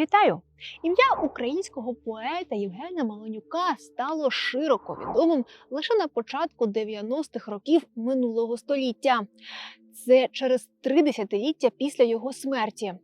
Вітаю! Ім'я українського поета Євгена Маланюка стало широко відомим лише на початку 90-х років минулого століття. Це через три десятиліття після його смерті.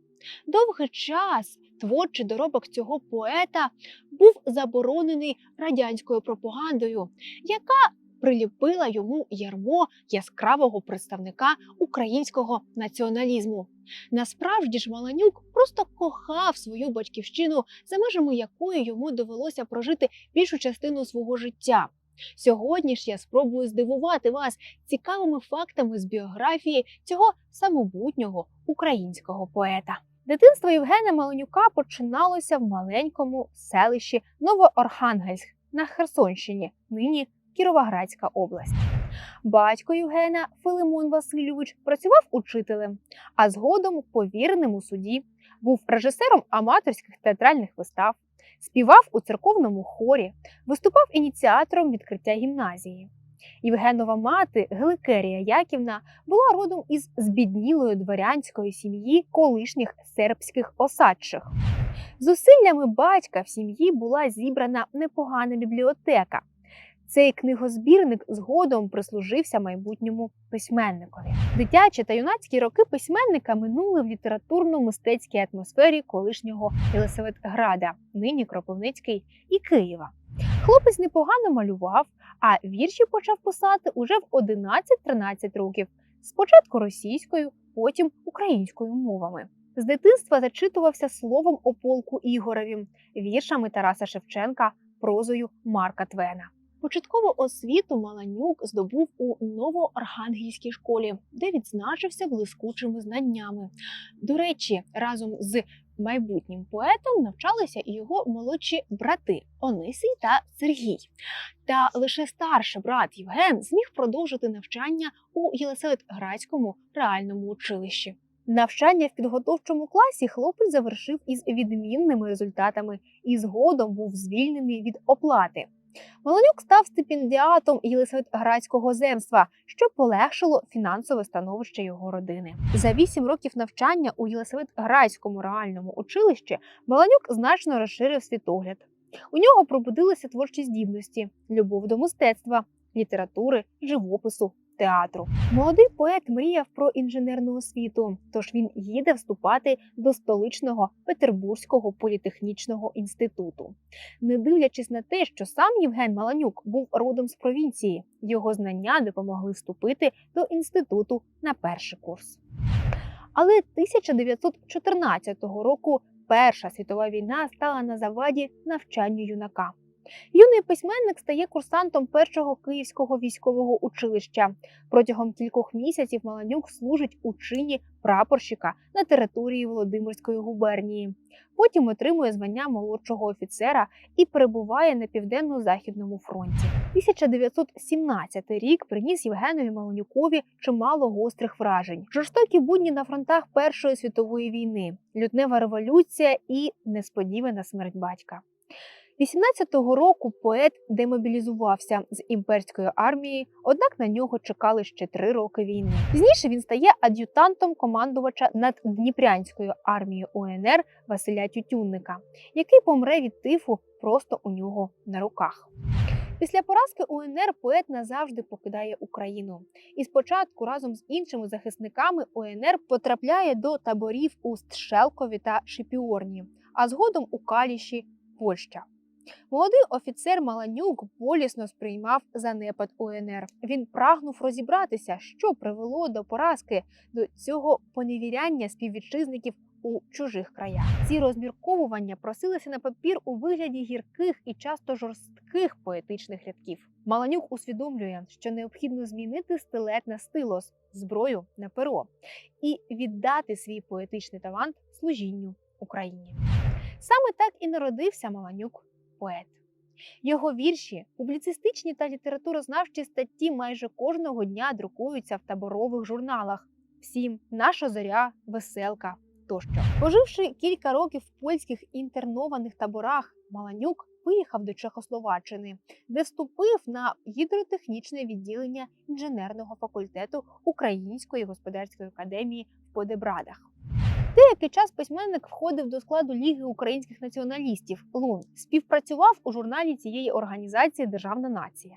Довгий час творчий доробок цього поета був заборонений радянською пропагандою, яка приліпила йому ярмо яскравого представника українського націоналізму. Насправді ж Маланюк просто кохав свою батьківщину, за межами якої йому довелося прожити більшу частину свого життя. Сьогодні ж я спробую здивувати вас цікавими фактами з біографії цього самобутнього українського поета. Дитинство Євгена Маланюка починалося в маленькому селищі Новоархангельськ на Херсонщині, нині Кіровоградська область. Батько Євгена Филимон Васильович працював учителем, а згодом повіреним у суді, був режисером аматорських театральних вистав, співав у церковному хорі, виступав ініціатором відкриття гімназії. Євгенова мати Гликерія Яківна була родом із збіднілої дворянської сім'ї колишніх сербських осадчих. Зусиллями батька в сім'ї була зібрана непогана бібліотека. Цей книгозбірник згодом прислужився майбутньому письменникові. Дитячі та юнацькі роки письменника минули в літературно-мистецькій атмосфері колишнього Єлисаветграда, нині Кропивницький і Києва. Хлопець непогано малював, а вірші почав писати уже в 11-13 років. Спочатку російською, потім українською мовами. З дитинства зачитувався словом о полку Ігоревім, віршами Тараса Шевченка, прозою Марка Твена. Початкову освіту Маланюк здобув у Новоархангельській школі, де відзначився блискучими знаннями. До речі, разом з майбутнім поетом навчалися і його молодші брати Онисій та Сергій. Та лише старший брат Євген зміг продовжити навчання у Єлисаветградському реальному училищі. Навчання в підготовчому класі хлопець завершив із відмінними результатами і згодом був звільнений від оплати. Маланюк став стипендіатом Єлисаветградського земства, що полегшило фінансове становище його родини. За вісім років навчання у Єлисаветградському реальному училищі Маланюк значно розширив світогляд. У нього пробудилися творчі здібності, любов до мистецтва, літератури, живопису, театру. Молодий поет мріяв про інженерну освіту, тож він їде вступати до столичного Петербурзького політехнічного інституту. Не дивлячись на те, що сам Євген Маланюк був родом з провінції, його знання допомогли вступити до інституту на перший курс. Але 1914 року Перша світова війна стала на заваді навчанню юнака. Юний письменник стає курсантом першого київського військового училища. Протягом кількох місяців Маланюк служить у чині прапорщика на території Володимирської губернії. Потім отримує звання молодшого офіцера і перебуває на південно-західному фронті. 1917 рік приніс Євгенові Маланюкові чимало гострих вражень: жорстокі будні на фронтах Першої світової війни, лютнева революція і несподівана смерть батька. 18-го року поет демобілізувався з імперської армії, однак на нього чекали ще три роки війни. Пізніше він стає ад'ютантом командувача над Дніпрянською армією УНР Василя Тютюнника, який помре від тифу просто у нього на руках. Після поразки УНР поет назавжди покидає Україну, і спочатку разом з іншими захисниками УНР потрапляє до таборів у Стшелкові та Шипіорні, а згодом у Каліші, Польща. Молодий офіцер Маланюк болісно сприймав занепад УНР. Він прагнув розібратися, що привело до поразки до цього поневіряння співвітчизників у чужих краях. Ці розмірковування просилися на папір у вигляді гірких і часто жорстких поетичних рядків. Маланюк усвідомлює, що необхідно змінити стилет на стилос, зброю на перо і віддати свій поетичний талант служінню Україні. Саме так і народився Маланюк поет. Його вірші, публіцистичні та літературознавчі статті майже кожного дня друкуються в таборових журналах. Всім наша зоря, веселка тощо. Поживши кілька років в польських інтернованих таборах, Маланюк виїхав до Чехословаччини, де вступив на гідротехнічне відділення інженерного факультету Української господарської академії в Подебрадах. Деякий час письменник входив до складу Ліги українських націоналістів ЛУН, співпрацював у журналі цієї організації Державна нація.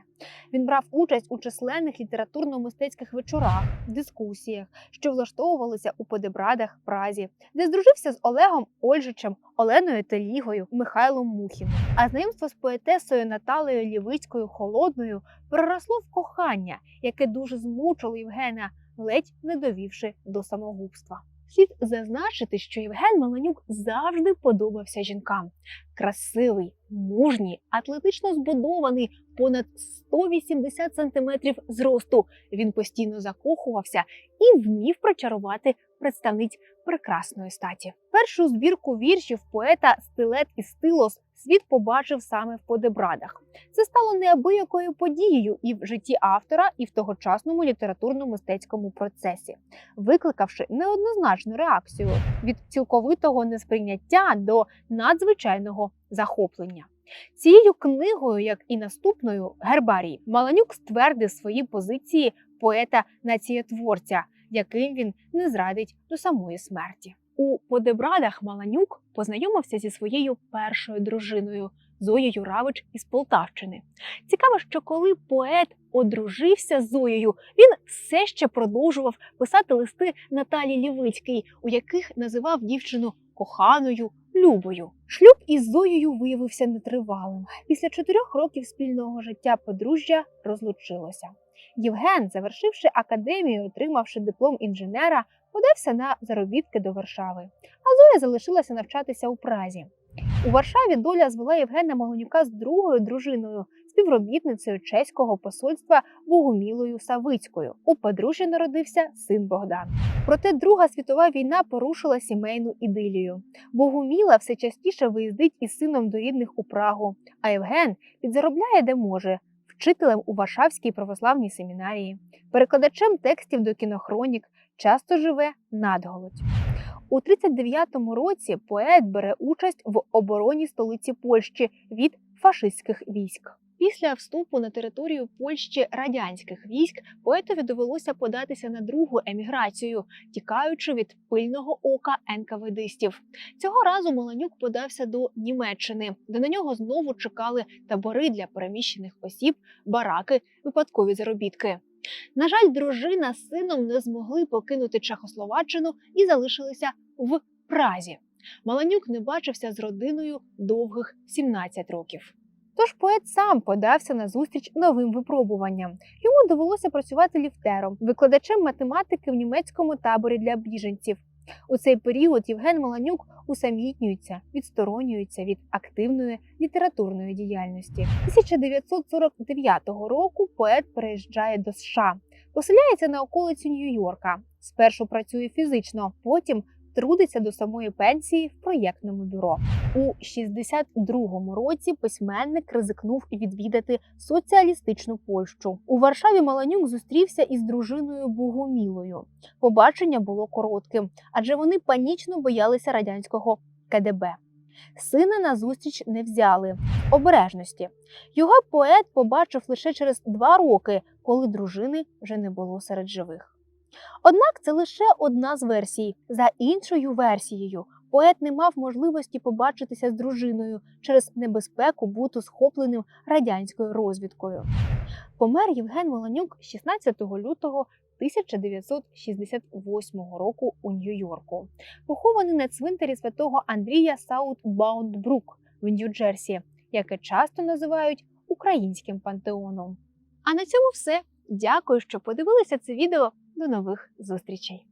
Він брав участь у численних літературно-мистецьких вечорах, дискусіях, що влаштовувалися у Подебрадах, Празі, де здружився з Олегом Ольжичем, Оленою Телігою, Михайлом Мухіним. А знайомство з поетесою Наталею Лівицькою Холодною переросло в кохання, яке дуже змучило Євгена, ледь не довівши до самогубства. Слід зазначити, що Євген Маланюк завжди подобався жінкам. Красивий, мужній, атлетично збудований, понад 180 сантиметрів зросту. Він постійно закохувався і вмів прочарувати представниць прекрасної статі. Першу збірку віршів поета Стилет і Стилос світ побачив саме в Подебрадах. Це стало неабиякою подією і в житті автора, і в тогочасному літературно-мистецькому процесі, викликавши неоднозначну реакцію від цілковитого несприйняття до надзвичайного захоплення. Цією книгою, як і наступною Гербарій, Маланюк ствердив свої позиції поета-націєтворця, яким він не зрадить до самої смерті. У Подебрадах Маланюк познайомився зі своєю першою дружиною Зоєю Равич із Полтавщини. Цікаво, що коли поет одружився з Зоєю, він все ще продовжував писати листи Наталі Лівицькій, у яких називав дівчину коханою. Любою шлюб із Зоєю виявився нетривалим. Після чотирьох років спільного життя подружжя розлучилося. Євген, завершивши академію, отримавши диплом інженера, подався на заробітки до Варшави. А Зоя залишилася навчатися у Празі. У Варшаві доля звела Євгена Малонюка з другою дружиною, співробітницею чеського посольства Богомілою Савицькою. У подружжя народився син Богдан. Проте Друга світова війна порушила сімейну ідилію. Богоміла все частіше виїздить із сином до рідних у Прагу, а Євген підзаробляє де може. Вчителем у Варшавській православній семінарії, перекладачем текстів до кінохронік, часто живе надголодь. У 39-му році поет бере участь в обороні столиці Польщі від фашистських військ. Після вступу на територію Польщі радянських військ поетові довелося податися на другу еміграцію, тікаючи від пильного ока НКВДистів. Цього разу Маланюк подався до Німеччини, де на нього знову чекали табори для переміщених осіб, бараки, випадкові заробітки. На жаль, дружина з сином не змогли покинути Чехословаччину і залишилися в Празі. Маланюк не бачився з родиною довгих 17 років. Тож поет сам подався на зустріч новим випробуванням. Йому довелося працювати ліфтером, викладачем математики в німецькому таборі для біженців. У цей період Євген Маланюк усамітнюється, відсторонюється від активної літературної діяльності. 1949 року поет переїжджає до США, поселяється на околиці Нью-Йорка. Спершу працює фізично, потім трудиться до самої пенсії в проєктному бюро. У 62-му році письменник ризикнув відвідати соціалістичну Польщу. У Варшаві Маланюк зустрівся із дружиною Богомілою. Побачення було коротким, адже вони панічно боялися радянського КДБ. Сина на зустріч не взяли обережності. Його поет побачив лише через два роки, коли дружини вже не було серед живих. Однак це лише одна з версій. За іншою версією, поет не мав можливості побачитися з дружиною через небезпеку бути схопленим радянською розвідкою. Помер Євген Маланюк 16 лютого 1968 року у Нью-Йорку. Похований на цвинтарі святого Андрія Саут-Баундбрук в Нью-Джерсі, яке часто називають українським пантеоном. А на цьому все. Дякую, що подивилися це відео. До нових зустрічей!